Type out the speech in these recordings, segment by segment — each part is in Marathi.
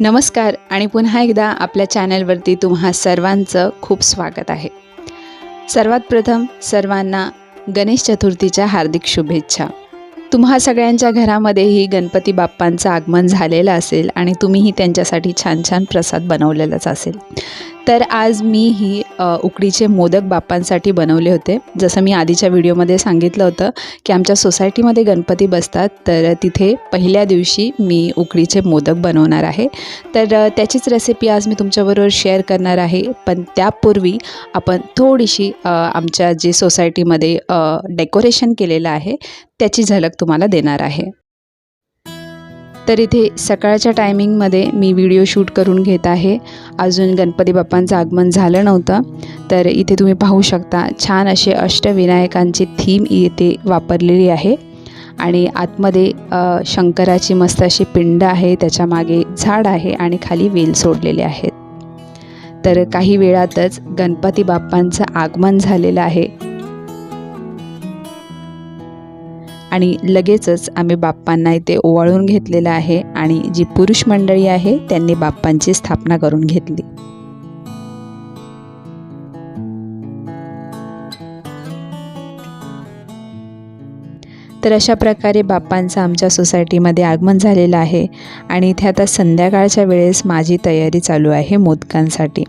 नमस्कार आणि पुन्हा एकदा आपल्या चॅनलवरती तुम्हा सर्वांचं खूप स्वागत आहे. सर्वात प्रथम सर्वांना गणेश चतुर्थीच्या हार्दिक शुभेच्छा. तुम्हा सगळ्यांच्या घरामध्येही गणपती बाप्पांचं आगमन झालेलं असेल आणि तुम्हीही त्यांच्यासाठी छान छान प्रसाद बनवलेलाच असेल. तर आज मी ही उकडीचे मोदक बाप्पांसाठी बनवले होते. जसं मी आधीच्या व्हिडिओमध्ये सांगितलं होतं की आमच्या सोसायटीमध्ये गणपती बसतात तर तिथे पहिल्या दिवशी मी उकडीचे मोदक बनवणार आहे. तर त्याचीच रेसिपी आज मी तुमच्याबरोबर शेअर करणार आहे. पण त्यापूर्वी आपण थोडीशी आमच्या जे सोसायटीमध्ये डेकोरेशन केलेलं आहे त्याची झलक तुम्हाला देणार आहे. तर इथे सकाळच्या टायमिंगमध्ये मी व्हिडिओ शूट करून घेत आहे. अजून गणपती बाप्पांचं आगमन झालं नव्हतं. तर इथे तुम्ही पाहू शकता छान असे अष्टविनायकांची थीम इथे वापरलेली आहे. आणि आतमध्ये शंकराची मस्त अशी पिंड आहे त्याच्यामागे झाड आहे आणि खाली वेल सोडलेले आहेत. तर काही वेळातच गणपती बाप्पांचं आगमन झालेलं आहे. आणि लगेचच आम्ही बाप्पांना इथे ओवाळून घेतलेलं आहे आणि जी पुरुष मंडळी आहे त्यांनी बाप्पांची स्थापना करून घेतली. तर अशा प्रकारे बाप्पांचं आमच्या सोसायटीमध्ये आगमन झालेलं आहे आणि इथे आता संध्याकाळच्या वेळेस माझी तयारी चालू आहे मोदकांसाठी.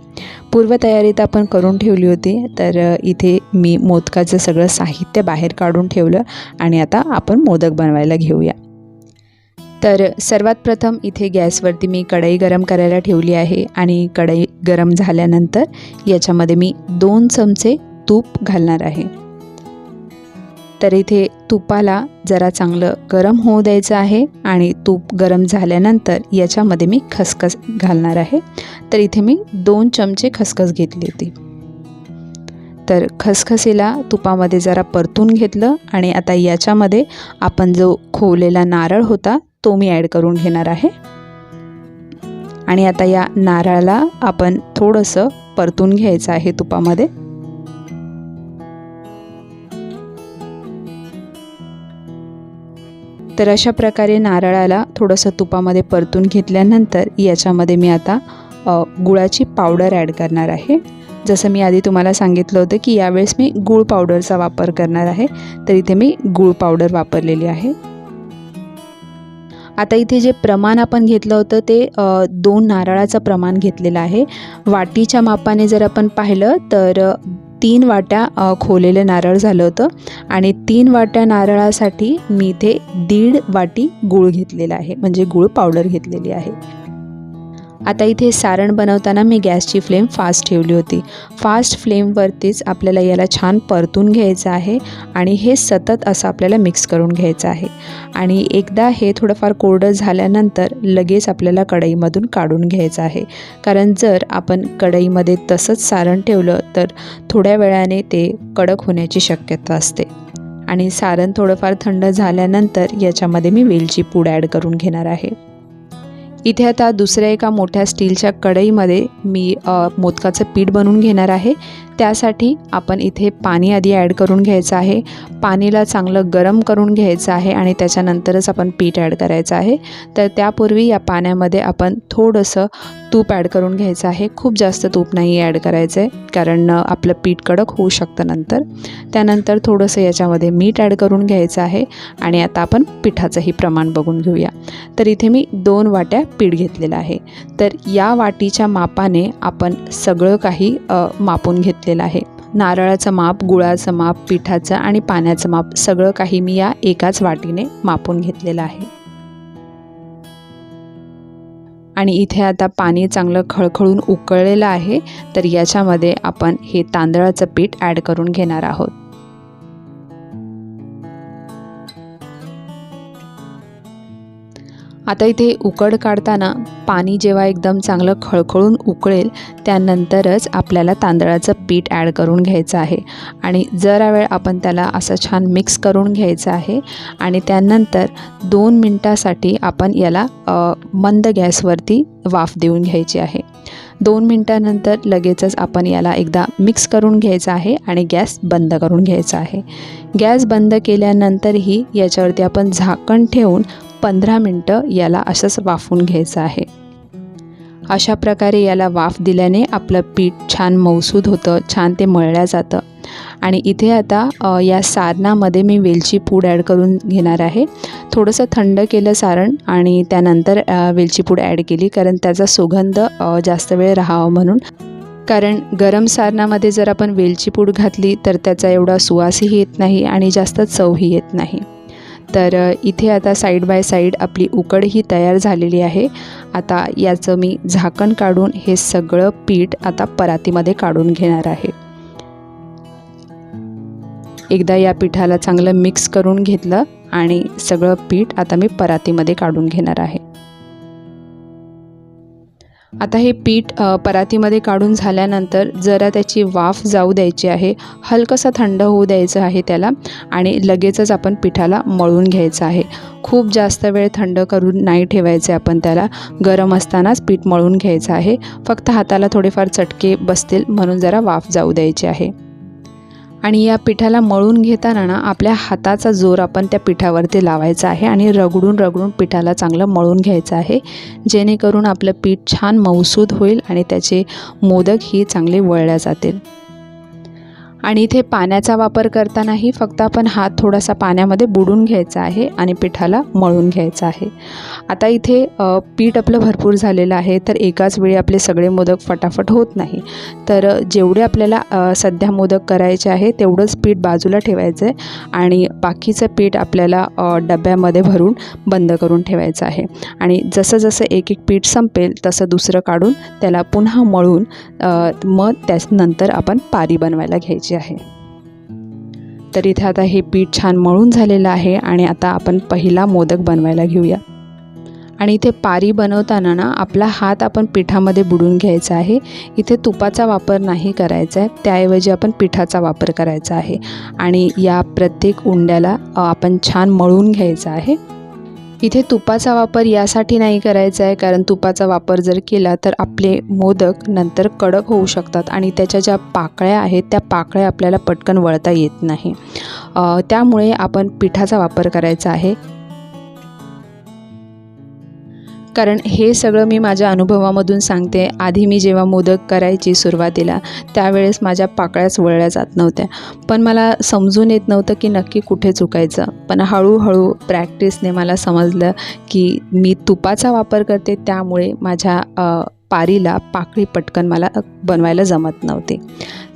पूर्वतयारी तर आपण करून ठेवली होती तर इथे मी मोदकाचं सगळं साहित्य बाहेर काढून ठेवलं आणि आता आपण मोदक बनवायला घेऊया. तर सर्वात प्रथम इथे गॅसवरती मी कढई गरम करायला ठेवली आहे आणि कढई गरम झाल्यानंतर याच्यामध्ये मी दोन चमचे तूप घालणार आहे. तर इथे तुपाला जरा चांगलं गरम होऊ द्यायचं आहे आणि तूप गरम झाल्यानंतर याच्यामध्ये मी खसखस घालणार आहे. तर इथे मी दोन चमचे खसखस घेतली होती. तर खसखसीला तुपामध्ये जरा परतून घेतलं आणि आता याच्यामध्ये आपण जो खोवलेला नारळ होता तो मी ॲड करून घेणार आहे. आणि आता या नारळाला आपण थोडंसं परतून घ्यायचं आहे तुपामध्ये. तर अशा प्रकारे नारळाला थोडंसं तुपामध्ये परतून घेतल्यानंतर याच्यामध्ये मी आता गुळाची पावडर ॲड करणार आहे. जसं मी आधी तुम्हाला सांगितलं होतं की यावेळेस मी गूळ पावडरचा वापर करणार आहे तर इथे मी गूळ पावडर वापरलेली आहे. आता इथे जे प्रमाण आपण घेतलं होतं ते दोन नारळाचं प्रमाण घेतलेलं आहे. वाटीच्या मापाने जर आपण पाहिलं तर तीन वाट्या खोलेलं नारळ झालं होतं आणि तीन वाट्या नारळासाठी मी इथे दीड वाटी गूळ घेतलेला आहे म्हणजे गूळ पावडर घेतलेली आहे. आता इथे सारण बनवताना मी गॅसची फ्लेम फास्ट ठेवली होती. फास्ट फ्लेमवरतीच आपल्याला याला छान परतून घ्यायचं आहे आणि हे सतत असं आपल्याला मिक्स करून घ्यायचं आहे. आणि एकदा हे थोडंफार कोरडं झाल्यानंतर लगेच आपल्याला कढईमधून काढून घ्यायचं आहे. कारण जर आपण कढईमध्ये तसंच सारण ठेवलं तर थोड्या वेळाने ते कडक होण्याची शक्यता असते. आणि सारण थोडंफार थंड झाल्यानंतर याच्यामध्ये मी वेलची पूड ॲड करून घेणार आहे. इथे आता दुसऱ्या एका मोठ्या स्टीलच्या कढईमध्ये मी मोदकाचं पीठ बनवून घेणार आहे. त्यासाठी आपण इथे पाणी आधी ॲड करून घ्यायचं आहे. पाणीला चांगलं गरम करून घ्यायचं आहे आणि त्याच्यानंतरच आपण पीठ ॲड करायचं आहे. तर त्यापूर्वी या पाण्यामध्ये आपण थोडंसं तूप ॲड करून घ्यायचं आहे. खूप जास्त तूप नाही ॲड करायचं आहे कारण आपलं पीठ कडक होऊ शकतं नंतर. त्यानंतर थोडंसं याच्यामध्ये मीठ ॲड करून घ्यायचं आहे आणि आता आपण पिठाचंही प्रमाण बघून घेऊया. तर इथे मी दोन वाट्या पीठ घेतलेलं आहे. तर या वाटीच्या मापाने आपण सगळं काही मापून मापून घेतलेलं आहे. नारळाचं माप गुळाचं माप पिठाचं आणि पाण्याचं माप सगळं काही मी या एकाच वाटीने मापून घेतलेलं आहे. आणि इथे आता पाणी चांगलं खळखळून उकळलेलं आहे तर याच्यामध्ये आपण हे तांदळाचं पीठ ॲड करून घेणार आहोत. आता इथे उकड काढताना पाणी जेव्हा एकदम चांगलं खळखळून उकळेल त्यानंतरच आपल्याला तांदळाचं पीठ ॲड करून घ्यायचं आहे. आणि जरा वेळ आपण त्याला असं छान मिक्स करून घ्यायचं आहे. आणि त्यानंतर दोन मिनटासाठी आपण याला मंद गॅसवरती वाफ देऊन घ्यायची आहे. दोन मिनटानंतर लगेचच आपण याला एकदा मिक्स करून घ्यायचं आहे आणि गॅस बंद करून घ्यायचा आहे. गॅस बंद केल्यानंतरही याच्यावरती आपण झाकण ठेवून पंधरा मिनटं याला असंच वाफून घ्यायचं आहे. अशा प्रकारे याला वाफ दिल्याने आपलं पीठ छान मौसूद होतं छान ते मळल्या जातं. आणि इथे आता या सारणामध्ये मी वेलची पूड ॲड करून घेणार आहे. थोडंसं थंड केलं सारण आणि त्यानंतर वेलची पूड ॲड केली कारण त्याचा सुगंध जास्त वेळ राहावा म्हणून. कारण गरम सारणामध्ये जर आपण वेलची पूड घातली तर त्याचा एवढा सुवासही येत नाही आणि जास्त चवही येत नाही. तर इथे आता साईड बाय साईड आपली उकड ही तयार झालेली आहे. आता याचं मी झाकण काढून हे सगळं पीठ आता परातीमध्ये काढून घेणार आहे. एकदा या पिठाला चांगलं मिक्स करून घेतलं आणि सगळं पीठ आता मी परातीमध्ये काढून घेणार आहे. आता हे पीठ परातीमध्ये काढून झाल्यानंतर जरा त्याची वाफ जाऊ द्यायची आहे. हलकंसा थंड होऊ द्यायचं आहे त्याला आणि लगेचच आपण पिठाला मळून घ्यायचं आहे. खूप जास्त वेळ थंड करून नाही ठेवायचे आपण त्याला. गरम असतानाच पीठ मळून घ्यायचं आहे. फक्त हाताला थोडेफार चटके बसतील म्हणून जरा वाफ जाऊ द्यायची आहे. आणि या पिठाला मळून घेताना ना आपल्या हाताचा जोर आपण त्या पिठावरती लावायचा आहे आणि रगडून रगडून पिठाला चांगलं मळून घ्यायचं आहे. जेणेकरून आपलं पीठ छान मौसूद होईल आणि त्याचे मोदक ही चांगले वळल्या जातील. आणि इथे पाण्याचा वापर करतानाही फक्त आपण हात थोडासा पाण्यामध्ये बुडून घ्यायचा आहे आणि पिठाला मळून घ्यायचा आहे. आता इथे पीठ आपलं भरपूर झालेलं आहे तर एकाच वेळी आपले सगळे मोदक फटाफट होत नाही. तर जेवढे आपल्याला सध्या मोदक करायचे आहे तेवढंच पीठ बाजूला ठेवायचं आहे आणि बाकीचं पीठ आपल्याला डब्यामध्ये भरून बंद करून ठेवायचं आहे. आणि जसं जसं एक एक पीठ संपेल तसं दुसरं काढून त्याला पुन्हा मळून मग त्यानंतर आपण पारी बनवायला घ्यायची. आहे. तर इथे आता हे पीठ छान मळून झालेलं आहे आणि आता आपण पहिला मोदक बनवायला घेऊया. आणि इथे पारी बनवताना ना आपला हात आपण पिठामध्ये बुडून घ्यायचा आहे. इथे तुपाचा वापर नाही करायचा आहे. त्याऐवजी आपण पिठाचा वापर करायचा आहे. आणि या प्रत्येक उंड्याला आपण छान मळून घ्यायचा आहे. इथे तुपाचा वापर यासाठी नाही करायचा आहे कारण तुपाचा वापर जर केला तर आपले मोदक नंतर कडक होऊ शकतात आणि त्याच्या ज्या पाकळ्या आहेत त्या पाकळ्या आपल्याला पटकन वळता येत नाही. त्यामुळे आपण पिठाचा वापर करायचा आहे. कारण हे सगळं मी माझ्या अनुभवामधून सांगते. आधी मी जेव्हा मोदक करायची सुरुवातीला त्यावेळेस माझ्या पाकळ्याच वळल्या जात नव्हत्या. पण मला समजून येत नव्हतं की नक्की कुठे चुकायचं. पण हळूहळू प्रॅक्टिसने मला समजलं की मी तुपाचा वापर करते त्यामुळे माझ्या पारीला पाकळी पटकन मला बनवायला जमत नव्हते.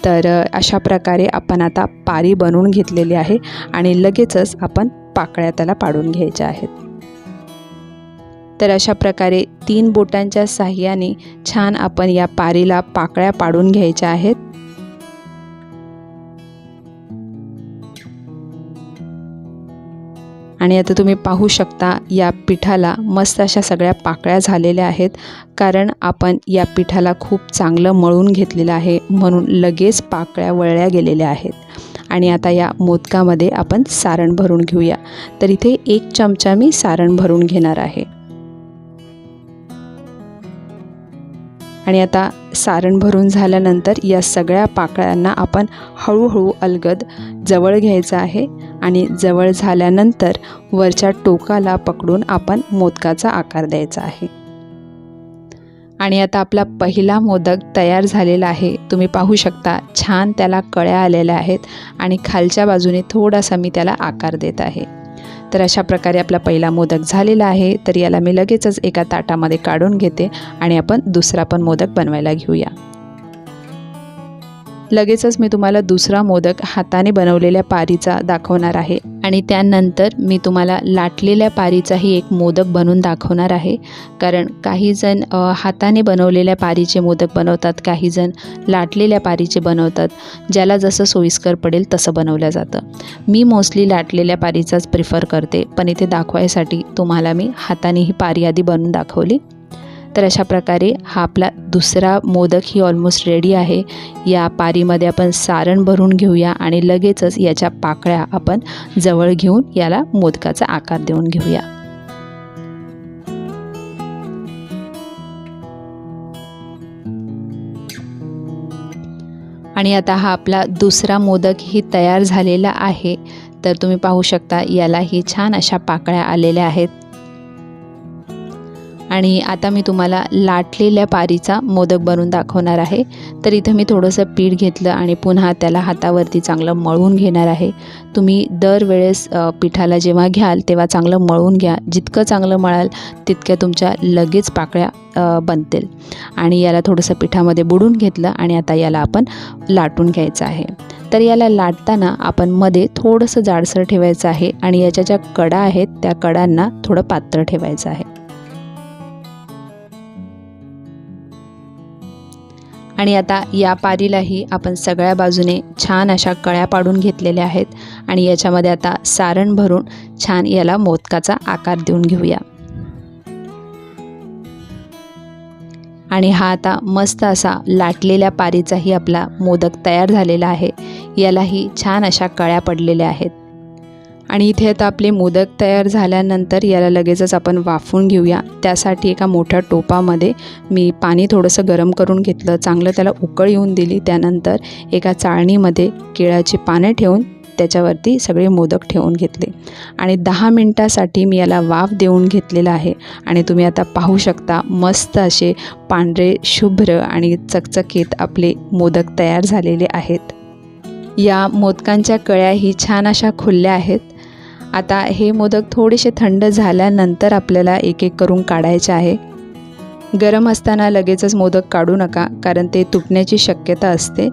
तर अशा प्रकारे आपण आता पारी बनवून घेतलेली आहे आणि लगेचच आपण पाकळ्या त्याला पाडून घ्यायच्या आहेत. तर अशा प्रकारे तीन बोटांच्या साह्याने छान आपण या पारीला पाकळ्या पाडून घ्यायच्या आहेत. आणि आता तुम्ही पाहू शकता या पिठाला मस्त अशा सगळ्या पाकळ्या झालेल्या आहेत कारण आपण या पिठाला खूप चांगलं मळून घेतलेलं आहे म्हणून लगेच पाकळ्या वळल्या गेलेल्या आहेत. आणि आता या मोदकामध्ये आपण सारण भरून घेऊया. तर इथे एक चमचा मी सारण भरून घेणार आहे. आणि आता सारण भरून झाल्यानंतर या सगळ्या पाकळ्यांना आपण हळूहळू अलगद जवळ घ्यायचं आहे आणि जवळ झाल्यानंतर वरच्या टोकाला पकडून आपण मोदकाचा आकार द्यायचा आहे. आणि आता आपला पहिला मोदक तयार झालेला आहे. तुम्ही पाहू शकता छान त्याला कळ्या आलेल्या आहेत आणि खालच्या बाजूने थोडासा मी त्याला आकार देत आहे. तर अशा प्रकारे आपला पहिला मोदक झालेला आहे. तर याला मी लगेचच एका ताटामध्ये काढून घेते आणि आपण दुसरा पण मोदक बनवायला घेऊया. लगेचच मी तुम्हाला दुसरा मोदक हाताने बनवलेल्या पारीचा दाखवणार आहे. आणि त्यानंतर मी तुम्हाला लाटलेल्या पारीचाही एक मोदक बनवून दाखवणार आहे. कारण काहीजण हाताने बनवलेल्या पारीचे मोदक बनवतात काहीजण लाटलेल्या पारीचे बनवतात. ज्याला जसं सोयीस्कर पडेल तसं बनवलं जातं. मी मोस्टली लाटलेल्या पारीचाच प्रिफर करते. पण इथे दाखवायसाठी तुम्हाला मी हाताने ही पारी आधी बनवून दाखवली. तर अशा प्रकारे हा आपला दुसरा मोदक ही ऑलमोस्ट रेडी आहे. या पारीमध्ये आपण सारण भरून घेऊया आणि लगेचच याच्या पाकळ्या आपण जवळ घेऊन याला मोदकाचा आकार देऊन घेऊया. आणि आता हा आपला दुसरा मोदक ही तयार झालेला आहे. तर तुम्ही पाहू शकता यालाही छान अशा पाकळ्या आलेल्या आहेत. आणि आता मी तुम्हाला लाटलेल्या पारीचा मोदक बनवून दाखवणार आहे. तर इथं मी थोडंसं पीठ घेतलं आणि पुन्हा त्याला हातावरती चांगलं मळून घेणार आहे. तुम्ही दरवेळेस पिठाला जेव्हा घ्याल तेव्हा चांगलं मळून घ्या. जितकं चांगलं मळाल तितक्या तुमच्या लगेच पाकळ्या बनतील. आणि याला थोडंसं पिठामध्ये बुडून घेतलं आणि आता याला आपण लाटून घ्यायचं आहे. तर याला लाटताना आपण मध्ये थोडंसं जाडसर ठेवायचं आहे आणि याच्या ज्या कडा आहेत त्या कडांना थोडं पातळ ठेवायचं आहे. आणि आता या पारीलाही आपण सगळ्या बाजूने छान अशा कळ्या पाडून घेतलेल्या आहेत. आणि याच्यामध्ये आता सारण भरून छान याला मोदकाचा आकार देऊन घेऊया. आणि हा आता मस्त असा लाटलेल्या पारीचाही आपला मोदक तयार झालेला आहे. यालाही छान अशा कळ्या पडलेल्या आहेत. आणि इथे आता आपले मोदक तयार झाल्यानंतर याला लगेचच आपण वाफवून घेऊया. त्यासाठी एका मोठ्या टोपामध्ये मी पाणी थोडंसं गरम करून घेतलं. चांगलं त्याला उकळ येऊन दिली. त्यानंतर एका चाळणीमध्ये केळाची पाने ठेवून त्याच्यावरती सगळे मोदक ठेवून घेतले. आणि दहा मिनटासाठी मी याला वाफ देऊन घेतलेला आहे. आणि तुम्ही आता पाहू शकता मस्त असे पांढरे शुभ्र आणि चकचकीत आपले मोदक तयार झालेले आहेत. या मोदकांच्या कळ्याही छान अशा खुलल्या आहेत. आता हे मोदक थोडेसे थंड झाल्यानंतर आपल्याला एक एक करून काढायचे आहे. गरम असताना लगेचच मोदक काढू नका कारण ते तुटण्याची शक्यता असते.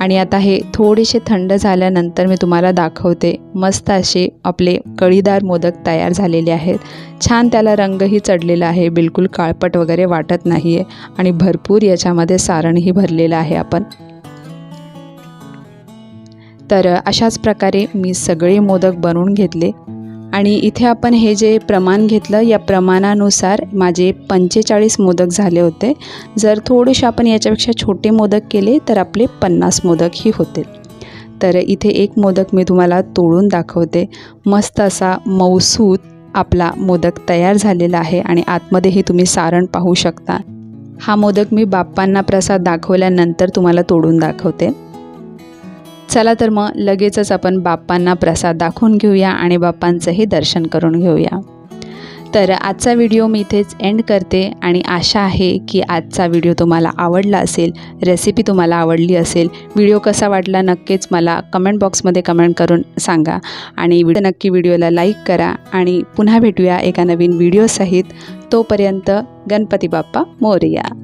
आणि आता हे थोडेसे थंड झाल्यानंतर मी तुम्हाला दाखवते मस्त असे आपले कळीदार मोदक तयार झालेले आहेत. छान त्याला रंगही चढलेला आहे बिलकुल काळपट वगैरे वाटत नाही आहे आणि भरपूर याच्यामध्ये सारणही भरलेलं आहे आपण. तर अशाच प्रकारे मी सगळे मोदक बनवून घेतले. आणि इथे आपण हे जे प्रमाण घेतलं या प्रमाणानुसार माझे पंचेचाळीस मोदक झाले होते. जर थोडेसे आपण याच्यापेक्षा छोटे मोदक केले तर आपले पन्नास मोदकही होतील तर इथे एक मोदक मी तुम्हाला तोडून दाखवते. मस्त असा मौसूद आपला मोदक तयार झालेला आहे आणि आतमध्येही तुम्ही सारण पाहू शकता. हा मोदक मी बाप्पांना प्रसाद दाखवल्यानंतर तुम्हाला तोडून दाखवते. चला तर मग लगेचच आपण बाप्पांना प्रसाद दाखवून घेऊया आणि बाप्पांचंही दर्शन करून घेऊया. तर आजचा व्हिडिओ मी इथेच एंड करते आणि आशा आहे की आजचा व्हिडिओ तुम्हाला आवडला असेल रेसिपी तुम्हाला आवडली असेल व्हिडिओ कसा वाटला नक्कीच मला कमेंट बॉक्समध्ये कमेंट करून सांगा आणि व्हिडिओ नक्की व्हिडिओला लाईक करा आणि पुन्हा भेटूया एका नवीन व्हिडिओसहित तोपर्यंत गणपती बाप्पा मोरया.